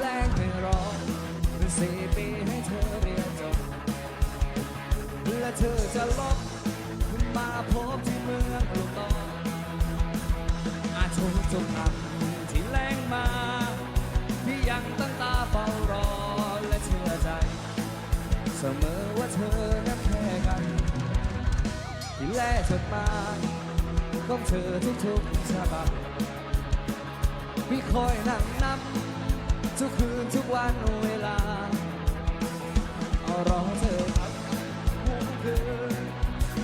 แลกไม่รอเป็นสี่ปีให้เธอเรียนจบและเธอจะลบมาพบที่เมืองลูกตออาจทุกทุกคำที่แรงมา พี่ยังตั้งตาเฝ้ารอและเชื่อใจ เสมอว่าเธอนั้นแค่กันที่แลกจดมาของเธอทุกๆฉบับพี่คอยนั่งนับ ทุกคืนทุกวันเวลาเอารอเธอครับทุกคืน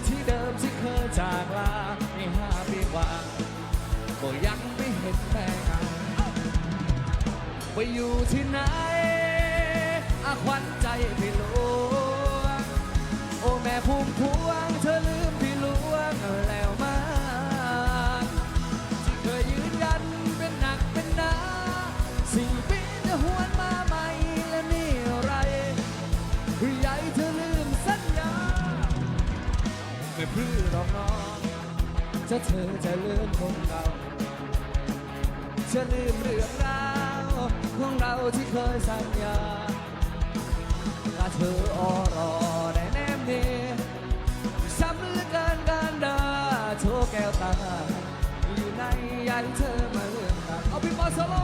ที่เดิมที่เคยจากลาไม่ห้าปีกว่า ก็ยังไม่เห็นแม่งานไปอยู่ที่ไหนอาควันใจไป ไม่พรื้หรอกน้องถ้าเธอจะลืมคนเก่าจะลืมเรื่องราวของเราที่เคยสัญญาถ้าเธออรอได้แนมเนียช้ำเหลือเกินการดาโชว์แก้วตาอยู่ในใยเธอมาเรื่องกันเอาพี่บอสโล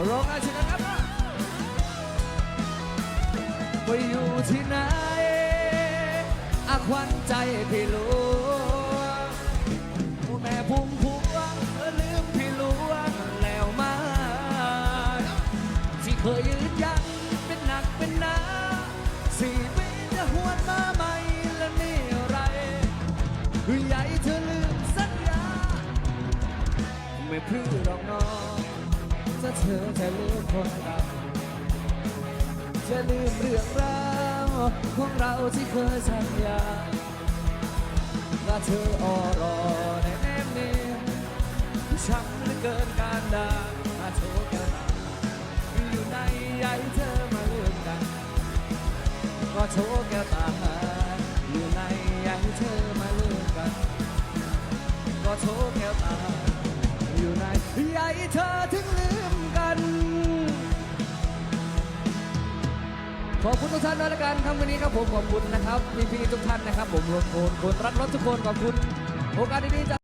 ว์มาร้องกันสินะครับไปอยู่ที่ไหนอาควันใจพี่หลวงผู้แม่พุ่มพวงลืมพี่หลวงแล้วมาที่เคยยืนยันเป็นหนักเป็นหนาสี่ปีจะหวนมาใหม่และนี่อะไรคือใหญ่เธอลืมสัญญาไม่พรื้หรอกน้องถ้าเธอจะลืมคนเก่าจะลืมเรื่องราวของเราที่เคยสัญญาถ้าเธออรอในแนมเนียช้ำเหลือเกินการด่าถ้าโชคกันอยู่ในใยเธอมาเลือกกันก็โชคแกตาอยู่ในใยเธอมาเลือกกันก็โชคแกตาอยู่ในใยเธอถึงลืม ขอบคุณทุกท่านด้วยละกันครับวันนี้ครับผมขอบคุณนะครับพี่ๆทุกท่านนะครับ ผมรวมคนคนรักรถทุกคนขอบคุณโอกาสดีๆจาก